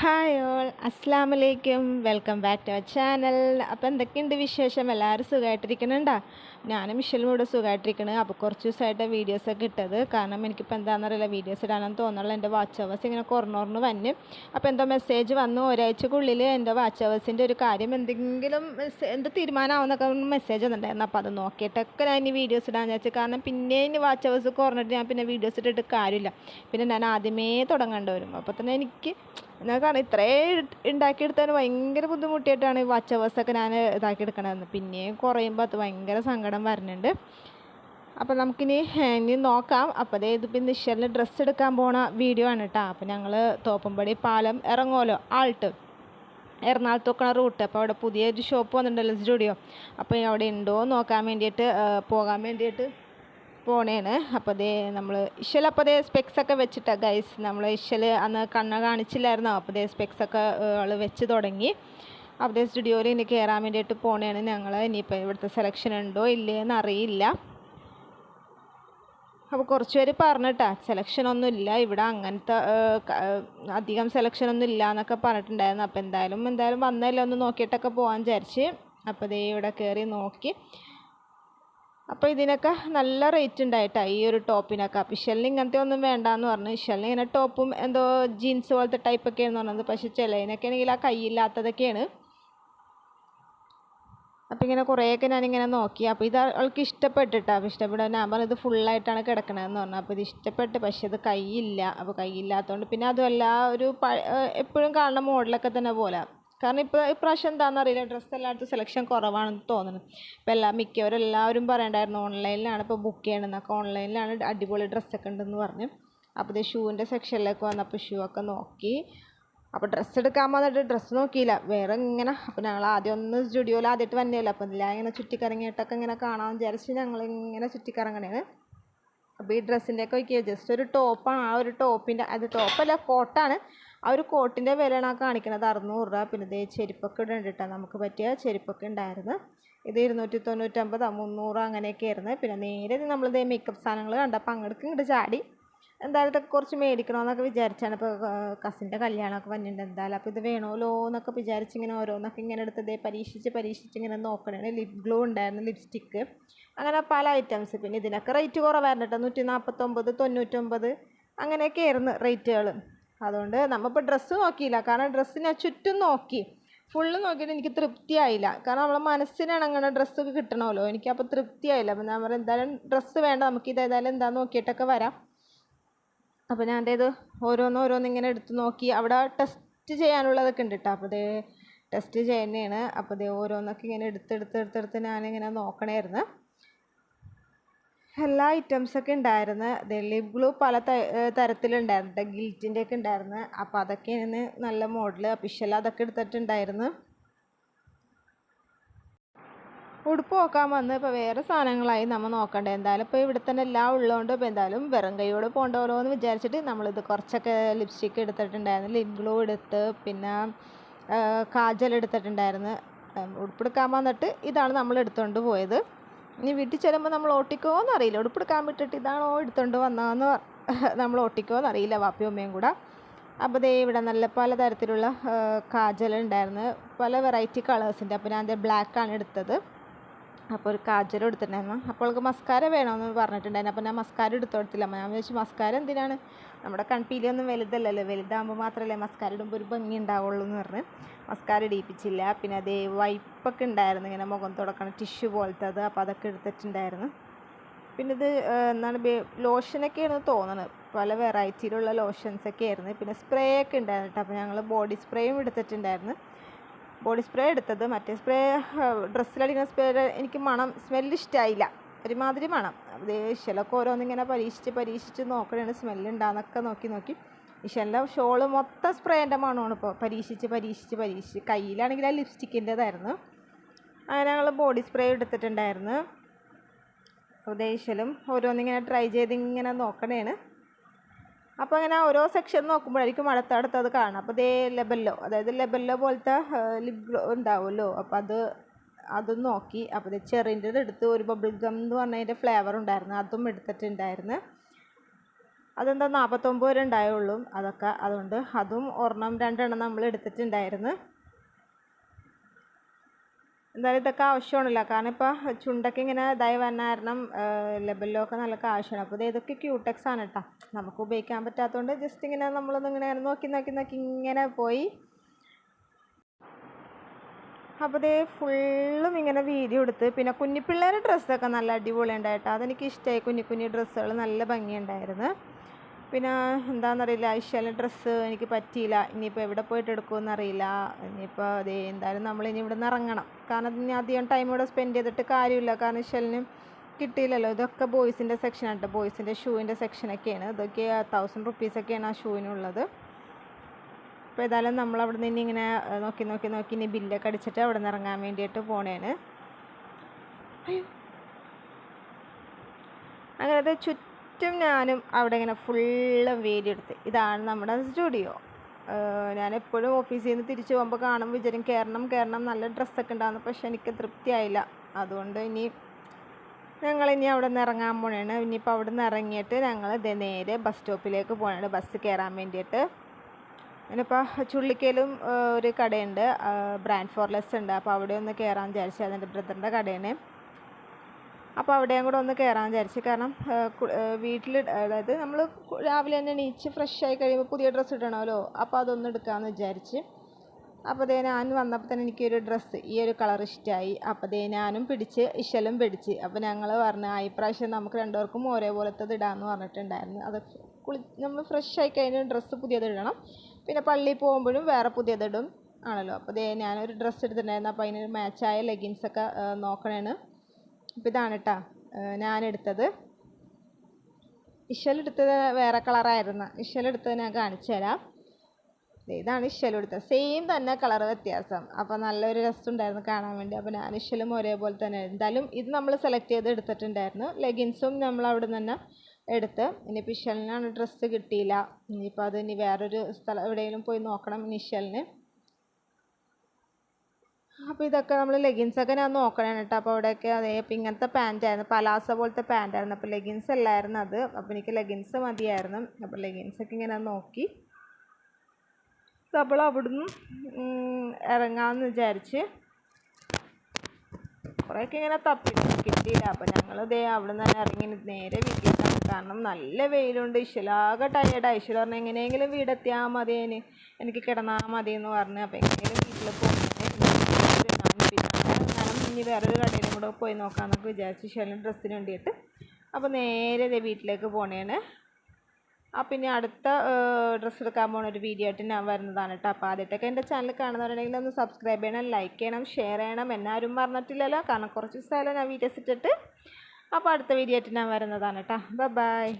Hi all അസ്സാം വലൈക്കും welcome back to our channel അപ്പോൾ എന്തൊക്കെയുണ്ട് വിശേഷം? എല്ലാവരും സുഖമായിട്ടിരിക്കണുണ്ടാ ഞാനും മിഷലും ഇവിടെ സുഖമായിട്ടിരിക്കണ് അപ്പോൾ കുറച്ച് ദിവസമായിട്ട് വീഡിയോസൊക്കെ ഇട്ടത്. കാരണം എനിക്കിപ്പോൾ എന്താണെന്നറിയില്ല വീഡിയോസ് ഇടാനെന്ന് തോന്നുള്ളൂ എന്റെ വാച്ച് അവേഴ്സ് ഇങ്ങനെ കുറഞ്ഞു വന്ന്. അപ്പോൾ എന്തോ മെസ്സേജ് വന്നു. ഒരാഴ്ചക്കുള്ളിൽ എന്റെ വാച്ച് അവേഴ്സിന്റെ ഒരു കാര്യം എന്തെങ്കിലും എന്ത് തീരുമാനമാവുന്നൊക്കെ മെസ്സേജ് വന്നിട്ടുണ്ടായിരുന്നു. അപ്പോൾ അത് നോക്കിയിട്ടൊക്കെ ഞാൻ ഇനി വീഡിയോസ് ഇടാൻ വിചാരിച്ചു. കാരണം പിന്നെ ഇനി വാച്ച് അവേഴ്സ് കുറഞ്ഞിട്ട് ഞാൻ പിന്നെ വീഡിയോസ് ഇട്ടിട്ട് കാര്യമില്ല. പിന്നെ ഞാൻ ആദ്യമേ തുടങ്ങേണ്ടി വരും. അപ്പോൾ തന്നെ എനിക്ക് എന്നാൽ കാരണം ഇത്രയും ഉണ്ടാക്കിയെടുത്താൽ ഭയങ്കര ബുദ്ധിമുട്ടിയിട്ടാണ് ഈ വാച്ച് അവേഴ്സൊക്കെ ഞാൻ ഇതാക്കിയെടുക്കണതെന്ന്. പിന്നെയും കുറയുമ്പോൾ അത് ഭയങ്കര സങ്കടം. വരുന്നുണ്ട്. അപ്പോൾ നമുക്കിനി ഇനി നോക്കാം. അപ്പോൾ അതേ ഇതിപ്പോൾ നിശ്ചലിന് ഡ്രസ്സ് എടുക്കാൻ പോണ വീഡിയോ ആണ് കേട്ടോ അപ്പോൾ ഞങ്ങൾ തോപ്പമ്പടി പാലം ഇറങ്ങുമല്ലോ ആൾട്ട്. എറണാകുളത്ത് നോക്കണ റൂട്ട് അപ്പോൾ അവിടെ പുതിയൊരു ഷോപ്പ് വന്നിട്ടുണ്ടല്ലോ സ്റ്റുഡിയോ അപ്പോൾ അവിടെ ഉണ്ടോ നോക്കാൻ വേണ്ടിയിട്ട് പോകാൻ വേണ്ടിയിട്ട് പോണേണ്. അപ്പോൾ അതേ നമ്മൾ ഇഷൽ അപ്പോൾ അതേ സ്പെക്സ് ഒക്കെ വെച്ചിട്ടാണ് ഗൈസ് നമ്മൾ ഇഷൽ അന്ന് കണ്ണ് കാണിച്ചില്ലായിരുന്നോ? അപ്പോൾ അതേ സ്പെക്സ് ഒക്കെ ആൾ വെച്ച് തുടങ്ങി. അതേ സ്റ്റുഡിയോയിൽ ഇനി കയറാൻ വേണ്ടിയിട്ട് പോണേണ്. ഞങ്ങൾ ഇനിയിപ്പോൾ ഇവിടുത്തെ സെലക്ഷൻ ഉണ്ടോ ഇല്ലയെന്ന് അറിയില്ല. അപ്പോൾ കുറച്ച് പേര് പറഞ്ഞിട്ടാ സെലക്ഷൻ ഒന്നും ഇല്ല. ഇവിടെ അങ്ങനത്തെ അധികം സെലക്ഷൻ ഒന്നും ഇല്ല എന്നൊക്കെ പറഞ്ഞിട്ടുണ്ടായിരുന്നു. അപ്പോൾ എന്തായാലും എന്തായാലും വന്നല്ലേ ഒന്ന് നോക്കിയിട്ടൊക്കെ പോകാൻ വിചാരിച്ച്. അപ്പോൾ ദേ ഇവിടെ കയറി നോക്കി. അപ്പോൾ ഇതിനൊക്കെ നല്ല റേറ്റ് ഉണ്ടായിട്ടാ ഈ ഒരു ടോപ്പിനൊക്കെ. അപ്പോൾ ഇഷലിന് ഇങ്ങനത്തെ ഒന്നും വേണ്ടാന്ന് പറഞ്ഞു. ഇഷലിന് ഇങ്ങനെ ടോപ്പും എന്തോ ജീൻസ് പോലത്തെ ടൈപ്പൊക്കെയാണെന്ന് പറഞ്ഞത്. പക്ഷേ ചിലതിനൊക്കെ ആണെങ്കിൽ ആ കൈയില്ലാത്തതൊക്കെയാണ് അപ്പോൾ ഇങ്ങനെ കുറേയൊക്കെ ഞാനിങ്ങനെ നോക്കി. അപ്പോൾ ഇത് അവൾക്ക് ഇഷ്ടപ്പെട്ടിട്ടാ. അപ്പോൾ ഇഷ്ടപ്പെടാൻ ഞാൻ പറഞ്ഞത് ഫുള്ളായിട്ടാണ് കിടക്കണതെന്ന് പറഞ്ഞു. അപ്പോൾ ഇത് ഇഷ്ടപ്പെട്ട് പക്ഷേ ഇത് കൈയില്ല അപ്പോൾ കൈയില്ലാത്തതുകൊണ്ട് പിന്നെ അതുമല്ല ഒരു പ എപ്പോഴും കാണുന്ന മോഡലൊക്കെ തന്നെ പോലെ. കാരണം ഇപ്പോൾ ഇപ്രാവശ്യം എന്താണെന്ന് അറിയില്ല. ഡ്രസ്സ് എല്ലായിടത്തും സെലക്ഷൻ കുറവാണെന്ന് തോന്നുന്നു. ഇപ്പോൾ എല്ലാ മിക്കവരും എല്ലാവരും പറയണ്ടായിരുന്നു ഓൺലൈനിലാണ് ഇപ്പോൾ ബുക്ക് ചെയ്യണമെന്നൊക്കെ ഓൺലൈനിലാണ് അടിപൊളി ഡ്രസ്സൊക്കെ ഉണ്ടെന്ന് പറഞ്ഞു. അപ്പോൾ ഇത് ഷൂവിന്റെ സെക്ഷനിലേക്ക് വന്നപ്പോൾ ഷൂ ഒക്കെ നോക്കി. അപ്പോൾ ഡ്രസ്സ് എടുക്കാൻ വന്നിട്ട് ഡ്രസ്സ് നോക്കിയില്ല. വേറെ ഇങ്ങനെ. അപ്പോൾ ഞങ്ങൾ ആദ്യം ഒന്ന് സ്റ്റുഡിയോയിൽ ആദ്യമായിട്ട് വന്നതല്ലേ. അപ്പോൾ ഇതിലാ ഇങ്ങനെ ചുറ്റിക്കറങ്ങിയിട്ടൊക്കെ ഇങ്ങനെ കാണാൻ വിചാരിച്ച് ഞങ്ങൾ ഇങ്ങനെ ചുറ്റിക്കറങ്ങണേന്ന് അപ്പോൾ ഈ ഡ്രസ്സിന്റെയൊക്കെ നോക്കിയാൽ ജസ്റ്റ് ഒരു ടോപ്പാണ്. ആ ഒരു ടോപ്പിന്റെ അത് ടോപ്പല്ല കോട്ടാണ്. ആ ഒരു കോട്ടിന്റെ വിലയാണ് ആ കാണിക്കുന്നത് അറുന്നൂറ് രൂപ. പിന്നെ ഇതേ ചെരുപ്പൊക്കെ ഇടണ്ടിട്ടാണ് നമുക്ക് പറ്റിയ ചെരുപ്പൊക്കെ ഉണ്ടായിരുന്നു ഇത് ഇരുന്നൂറ്റി തൊണ്ണൂറ്റമ്പത് മുന്നൂറ് അങ്ങനെയൊക്കെ ആയിരുന്നു പിന്നെ നേരെ നമ്മളിതേ മേക്കപ്പ് സാധനങ്ങൾ കണ്ടപ്പോൾ അങ്ങോട്ട് ഇങ്ങോട്ട് ചാടി. എന്തായാലും ഇതൊക്കെ കുറച്ച് മേടിക്കണമെന്നൊക്കെ വിചാരിച്ചാണ്. ഇപ്പോൾ കസിന്റെ കല്യാണമൊക്കെ വന്നിട്ടുണ്ട്. എന്തായാലും അപ്പോൾ ഇത് വേണമല്ലോ എന്നൊക്കെ വിചാരിച്ച് ഇങ്ങനെ ഓരോന്നൊക്കെ ഇങ്ങനെ എടുത്ത് ദേ പരീക്ഷിച്ച് പരീക്ഷിച്ച് ഇങ്ങനെ നോക്കണേ ലിപ് ഗ്ലോ ഉണ്ടായിരുന്നു ലിപ്സ്റ്റിക്ക് അങ്ങനെ പല ഐറ്റംസ് പിന്നെ ഇതിനൊക്കെ റേറ്റ് കുറവായിരുന്നു കേട്ടോ. നൂറ്റി നാൽപ്പത്തൊമ്പത് തൊണ്ണൂറ്റൊമ്പത് അങ്ങനെയൊക്കെ ആയിരുന്നു റേറ്റുകൾ അതുകൊണ്ട് നമ്മളിപ്പോൾ ഡ്രസ്സ് നോക്കിയില്ല. കാരണം ഡ്രസ്സിനെ ചുറ്റും നോക്കി. ഫുള്ള് നോക്കിയിട്ട് എനിക്ക് തൃപ്തിയായില്ല. കാരണം നമ്മളെ മനസ്സിനിണങ്ങുന്ന ഡ്രസ്സൊക്കെ കിട്ടണമല്ലോ എനിക്കപ്പോൾ തൃപ്തിയായില്ല. അപ്പോൾ ഞാൻ എന്തായാലും ഡ്രസ്സ് വേണ്ട. നമുക്ക് ഇത് ഏതായാലും എന്താ നോക്കിയിട്ടൊക്കെ വരാം. അപ്പോൾ ഞാൻ ഇത് ഓരോന്നോരോന്നിങ്ങനെ എടുത്ത് നോക്കി. അവിടെ ടെസ്റ്റ് ചെയ്യാനുള്ളതൊക്കെ ഉണ്ട് കേട്ടോ അപ്പോൾ ഇത് ടെസ്റ്റ് ചെയ്യുന്നതാണ്. അപ്പോൾ ഇത് ഓരോന്നൊക്കെ ഇങ്ങനെ എടുത്തെടുത്ത് എടുത്തെടുത്ത് ഞാനിങ്ങനെ നോക്കണമായിരുന്നു എല്ലാ ഐറ്റംസൊക്കെ ഉണ്ടായിരുന്നു. ലിപ് ഗ്ലൂ പല തരത്തിലുണ്ടായിരുന്നു. ഗിൽറ്റിന്റെ ഒക്കെ ഉണ്ടായിരുന്നു. അപ്പോൾ അതൊക്കെയാണ് നല്ല മോഡൽ അഫിഷ്യൽ അതൊക്കെ എടുത്തിട്ടുണ്ടായിരുന്നു. ഉടുപ്പ് നോക്കാൻ വന്ന് ഇപ്പോൾ വേറെ സാധനങ്ങളായി നമ്മൾ നോക്കണ്ട. എന്തായാലും ഇപ്പോൾ ഇവിടെ തന്നെ എല്ലാം ഉള്ളതുകൊണ്ട് ഇപ്പോൾ എന്തായാലും വെറും കൈയോട് പോകണ്ടല്ലോ എന്ന് വിചാരിച്ചിട്ട് നമ്മളിത് കുറച്ചൊക്കെ ലിപ്സ്റ്റിക്ക് എടുത്തിട്ടുണ്ടായിരുന്നു. ലിപ് ഗ്ലോ എടുത്ത് പിന്നെ കാജൽ എടുത്തിട്ടുണ്ടായിരുന്നു. ഉടുപ്പെടുക്കാൻ വന്നിട്ട് ഇതാണ് നമ്മൾ എടുത്തുകൊണ്ട് പോയത്. ഇനി വീട്ടിൽ ചെല്ലുമ്പോൾ നമ്മൾ ഓട്ടിക്കോന്ന് അറിയില്ല. ഉടുപ്പെടുക്കാൻ വിട്ടിട്ട് ഇതാണോ എടുത്തുകൊണ്ട് വന്നതെന്ന് നമ്മൾ ഓട്ടിക്കോന്ന് അറിയില്ല വാപ്പിയും അമ്മയും കൂടെ. അപ്പോൾ ദേ ഇവിടെ നല്ല പലതരത്തിലുള്ള കാജൽ ഉണ്ടായിരുന്നു. പല വെറൈറ്റി കളേഴ്സിന്റെ അപ്പോൾ ഞാൻ ബ്ലാക്കാണ് എടുത്തത്. അപ്പോൾ ഒരു കാജൽ എടുത്തിട്ടുണ്ടായിരുന്നു അപ്പോൾ അവൾക്ക് മസ്കാര വേണമെന്ന് പറഞ്ഞിട്ടുണ്ടായിരുന്നു. അപ്പോൾ ഞാൻ മസ്കാര എടുത്തു കൊടുത്തില്ല അപ്പോൾ ഞാൻ വിചാരിച്ചു മസ്കാര എന്തിനാണ്? നമ്മുടെ കൺപീലിയൊന്നും വലുതല്ലല്ലോ. വലുതാകുമ്പോൾ മാത്രമല്ലേ മസ്കാര ഇടുമ്പോൾ ഒരു ഭംഗി ഉണ്ടാവുള്ളൂ എന്ന് പറഞ്ഞ് മസ്കാര ഇടിയിപ്പിച്ചില്ല. പിന്നെ അതേ വൈപ്പൊക്കെ ഉണ്ടായിരുന്നു. ഇങ്ങനെ മുഖം തുടക്കണം ടിഷ്യൂ പോലത്തെ അത്. അപ്പോൾ അതൊക്കെ എടുത്തിട്ടുണ്ടായിരുന്നു. പിന്നെ ഇത് എന്താണ് ലോഷനൊക്കെയാണ് തോന്നുന്നത് പല വെറൈറ്റിയിലുള്ള ലോഷൻസൊക്കെ ആയിരുന്നു. പിന്നെ സ്പ്രേ ഒക്കെ ഉണ്ടായിരുന്നു കേട്ടോ. അപ്പോൾ ഞങ്ങൾ ബോഡി സ്പ്രേയും എടുത്തിട്ടുണ്ടായിരുന്നു. ബോഡി സ്പ്രേ എടുത്തത്. മറ്റേ സ്പ്രേ ഡ്രസ്സിലടിക്കുന്ന സ്പ്രേ എനിക്ക് മണം സ്മെല്ല് ഇഷ്ടമായില്ല ഒരുമാതിരി മണം. ഈശ്വലൊക്കെ ഓരോന്നിങ്ങനെ പരീക്ഷിച്ച് പരീക്ഷിച്ച് നോക്കണേണ് സ്മെല്ലുണ്ടാന്നൊക്കെ നോക്കി നോക്കി. ഇഷലിന്റെ ഷോൾ മൊത്തം സ്പ്രേന്റെ മണമാണ് ഇപ്പോൾ പരീക്ഷിച്ച് പരീക്ഷിച്ച് പരീക്ഷിച്ച്. കയ്യിലാണെങ്കിൽ ആ ലിപ്സ്റ്റിക്കിന്റെതായിരുന്നു അങ്ങനെ ഞങ്ങൾ ബോഡി സ്പ്രേ എടുത്തിട്ടുണ്ടായിരുന്നു. ഉദ്ദേശലും ഓരോന്നിങ്ങനെ ട്രൈ ചെയ്ത് ഇങ്ങനെ നോക്കണേണ്. അപ്പോൾ അങ്ങനെ ഓരോ സെക്ഷൻ നോക്കുമ്പോഴായിരിക്കും അടുത്തടുത്ത് അത് കാണാം അപ്പോൾ ഇതേ ലെബല്ലോ അതായത് ലെബല്ലോ പോലത്തെ ലിപ് ഉണ്ടാവുമല്ലോ. അപ്പോൾ അത് അതും നോക്കി. അപ്പോൾ ഇത് ചെറിന്റെ എടുത്ത് ഒരു ബബിൾ ഗം എന്ന് പറഞ്ഞതിന്റെ ഫ്ലേവർ ഉണ്ടായിരുന്നു. അതും എടുത്തിട്ടുണ്ടായിരുന്നു. അതെന്താ നാൽപ്പത്തൊമ്പത് വരെ ഉണ്ടായുള്ളൂ. അതൊക്കെ അതുകൊണ്ട് അതും ഒരെണ്ണം രണ്ടെണ്ണം നമ്മൾ എടുത്തിട്ടുണ്ടായിരുന്നു. എന്തായാലും ഇതൊക്കെ ആവശ്യമാണല്ലോ. കാരണം ഇപ്പോൾ ചുണ്ടൊക്കെ ഇങ്ങനെ ഇതായി വന്ന കാരണം ലെബലിലൊക്കെ നല്ല ആവശ്യമാണ് അപ്പോൾ ഇത് ഇതൊക്കെ ക്യൂടെക്സ് ആണ് കേട്ടോ നമുക്ക് ഉപയോഗിക്കാൻ പറ്റാത്തതുകൊണ്ട് ജസ്റ്റ് ഇങ്ങനെ നമ്മളൊന്ന് ഇങ്ങനെ നോക്കി നോക്കി നോക്കി ഇങ്ങനെ പോയി. അപ്പോൾ ഇതേ ഫുള്ളും ഇങ്ങനെ വീതി കൊടുത്ത് പിന്നെ കുഞ്ഞിപ്പിള്ളേരുടെ ഡ്രസ്സൊക്കെ നല്ല അടിപൊളി ഉണ്ടായിട്ടോ അതെനിക്ക് ഇഷ്ടമായി കുഞ്ഞി കുഞ്ഞി ഡ്രസ്സുകൾ നല്ല ഭംഗിയുണ്ടായിരുന്നു. പിന്നെ എന്താണെന്നറിയില്ല ഐശ്വര്യ ഡ്രസ്സ് എനിക്ക് പറ്റിയില്ല ഇനിയിപ്പോൾ എവിടെ പോയിട്ട് എടുക്കുമെന്ന് അറിയില്ല ഇനിയിപ്പോൾ അതേ എന്തായാലും നമ്മൾ ഇനി ഇവിടെ നിന്ന് ഇറങ്ങണം. കാരണം ഇനി അധികം ടൈം ഇവിടെ സ്പെൻഡ് ചെയ്തിട്ട് കാര്യമില്ല. കാരണം ഇശലിന് കിട്ടിയില്ലല്ലോ. ഇതൊക്കെ ബോയ്സിന്റെ സെക്ഷനാണ് കേട്ടോ ബോയ്സിന്റെ ഷൂവിന്റെ സെക്ഷനൊക്കെയാണ് ഇതൊക്കെ തൗസൻഡ് റുപ്പീസൊക്കെയാണ് ആ ഷൂവിനുള്ളത് അപ്പോൾ ഏതായാലും നമ്മൾ അവിടെ നിന്ന് ഇങ്ങനെ നോക്കി നോക്കി നോക്കി ഇനി ബില്ലൊക്കെ അടിച്ചിട്ട് അവിടെ നിന്ന് ഇറങ്ങാൻ വേണ്ടിയിട്ട് പോണേണ്. അയ്യോ. അങ്ങനത്തെ ചുറ്റും ഞാനും അവിടെ ഇങ്ങനെ ഫുള്ള് വേലിയെടുത്ത്. ഇതാണ് നമ്മുടെ സ്റ്റുഡിയോ ഞാൻ എപ്പോഴും ഓഫീസിൽ നിന്ന് തിരിച്ചു പോകുമ്പോൾ കാണുമ്പോൾ വിചാരം കയറണം കയറണം നല്ല ഡ്രസ്സൊക്കെ ഉണ്ടാകുന്നു പക്ഷെ എനിക്ക് തൃപ്തിയായില്ല. അതുകൊണ്ട് ഇനി ഞങ്ങൾ ഇനി അവിടെ നിന്ന് ഇറങ്ങാൻ പോണേണ്. ഇനിയിപ്പോൾ അവിടെ നിന്ന് ഇറങ്ങിയിട്ട് ഞങ്ങൾ ദേ നേരെ ബസ് സ്റ്റോപ്പിലേക്ക് പോകണേ ബസ് കയറാൻ വേണ്ടിയിട്ട്. ഇനിയിപ്പോൾ ചുള്ളിക്കയിലും ആ, ഒരു കടയുണ്ട്. ബ്രാൻഡ് ഫോർലെസ് ഉണ്ട്. അപ്പോൾ അവിടെ ഒന്ന് കയറാൻ വിചാരിച്ചത് എന്റെ ബ്രദറിന്റെ കടയാണ് അപ്പോൾ അവിടെയും കൂടെ ഒന്ന് കയറാൻ വിചാരിച്ചു. കാരണം വീട്ടിൽ അതായത് നമ്മൾ രാവിലെ തന്നെ എണീച്ച് ഫ്രഷ് ആയി കഴിയുമ്പോൾ പുതിയ ഡ്രസ്സ് ഇടണമല്ലോ അപ്പോൾ അതൊന്ന് എടുക്കാമെന്ന് വിചാരിച്ച്. അപ്പോൾ ദേ ഞാൻ വന്നപ്പോൾ തന്നെ എനിക്കൊരു ഡ്രസ്സ് ഈ ഒരു കളർ ഇഷ്ടമായി അപ്പോൾ ദേ ഞാനും പിടിച്ച് ഇശലും പിടിച്ച്. അപ്പോൾ ഞങ്ങൾ പറഞ്ഞു ആ ഇപ്രാവശ്യം നമുക്ക് രണ്ടുപേർക്കും ഒരേപോലത്തത് ഇടാമെന്ന് പറഞ്ഞിട്ടുണ്ടായിരുന്നു. അത് കുളി നമ്മൾ ഫ്രഷ് ആയി കഴിഞ്ഞ ഡ്രസ്സ് പുതിയത് ഇടണം. പിന്നെ പള്ളിയിൽ പോകുമ്പോഴും വേറെ പുതിയതിടും ആണല്ലോ. അപ്പോൾ ദേ ഞാനൊരു ഡ്രസ്സ് എടുത്തിട്ടുണ്ടായിരുന്നു. അപ്പോൾ അതിന് മാച്ചായ ലെഗിൻസൊക്കെ നോക്കണേണ് അപ്പോൾ ഇതാണ് കേട്ടോ ഞാനെടുത്തത്. ഇഷലെടുത്തത് വേറെ കളറായിരുന്നു. ഇഷലെടുത്തത് ഞാൻ കാണിച്ചു തരാം. ഇതാണ് ഇഷലെടുത്തത് സെയിം തന്നെ കളർ വ്യത്യാസം. അപ്പോൾ നല്ലൊരു രസമുണ്ടായിരുന്നു കാണാൻ വേണ്ടി. അപ്പോൾ ഞാൻ ഇഷലും ഒരേപോലെ തന്നെ എന്തായാലും ഇത് നമ്മൾ സെലക്ട് ചെയ്ത് എടുത്തിട്ടുണ്ടായിരുന്നു. ലെഗിൻസും നമ്മൾ അവിടെ നിന്ന് എടുത്ത്. ഇനിയിപ്പോൾ ഇഷലിനാണ് ഡ്രസ്സ് കിട്ടിയില്ല. ഇനിയിപ്പോൾ അത് ഇനി വേറൊരു സ്ഥലം എവിടെയെങ്കിലും പോയി നോക്കണം ഇനി ഇഷലിന് അപ്പോൾ ഇതൊക്കെ നമ്മൾ ലെഗിൻസൊക്കെ ഞാൻ നോക്കണം കേട്ടോ അപ്പോൾ അവിടെയൊക്കെ അതേ ഇപ്പം ഇങ്ങനത്തെ പാന്റായിരുന്നു പലാസ പോലത്തെ പാന്റായിരുന്നു അപ്പോൾ ലെഗിൻസ് അല്ലായിരുന്നു അത്. അപ്പോൾ എനിക്ക് ലെഗിൻസ് മതിയായിരുന്നു. അപ്പോൾ ലെഗിൻസൊക്കെ ഇങ്ങനെ നോക്കി. അപ്പോൾ അവിടുന്ന് ഇറങ്ങാമെന്ന് വിചാരിച്ച് കുറേയൊക്കെ ഇങ്ങനെ തപ്പി കിട്ടിയില്ല. അപ്പോൾ ഞങ്ങൾ ദേ അവിടെ നിന്ന് തന്നെ ഇറങ്ങി നേരെ വീട്ടിലേക്കാണ് കാരണം നല്ല വെയിലുണ്ട്. ഇശലാകെ ടയേർഡായി ഇശല പറഞ്ഞു എങ്ങനെയെങ്കിലും വീടെത്തിയാൽ മതി എനിക്ക് കിടന്നാൽ മതി എന്ന് പറഞ്ഞു. അപ്പോൾ എങ്ങനെയെങ്കിലും വീട്ടിൽ ഞാനും ഇനി വേറൊരു കടയിലും കൂടെ പോയി നോക്കാമെന്നൊക്കെ വിചാരിച്ച്. ശേഷം ഡ്രസ്സിന് വേണ്ടിയിട്ട്. അപ്പോൾ നേരെ വീട്ടിലേക്ക് പോണേണ്. ആ പിന്നെ അടുത്ത ഡ്രസ്സ് എടുക്കാൻ പോകുന്ന ഒരു വീഡിയോ ആയിട്ട് ഞാൻ വരുന്നതാണ് കേട്ടോ. അപ്പോൾ ആദ്യമായിട്ടൊക്കെ എന്റെ ചാനൽ കാണുന്നവരുണ്ടെങ്കിൽ ഒന്ന് സബ്സ്ക്രൈബ് ചെയ്യണം ലൈക്ക് ചെയ്യണം ഷെയർ ചെയ്യണം. എന്നാരും മറന്നിട്ടില്ലല്ലോ. കാരണം കുറച്ച് ദിവസമായാലും ഞാൻ വീഡിയോസ് ഇട്ടിട്ട്. അപ്പോൾ അടുത്ത വീഡിയോ ആയിട്ട് ഞാൻ വരുന്നതാണ് കേട്ടോ. ബൈ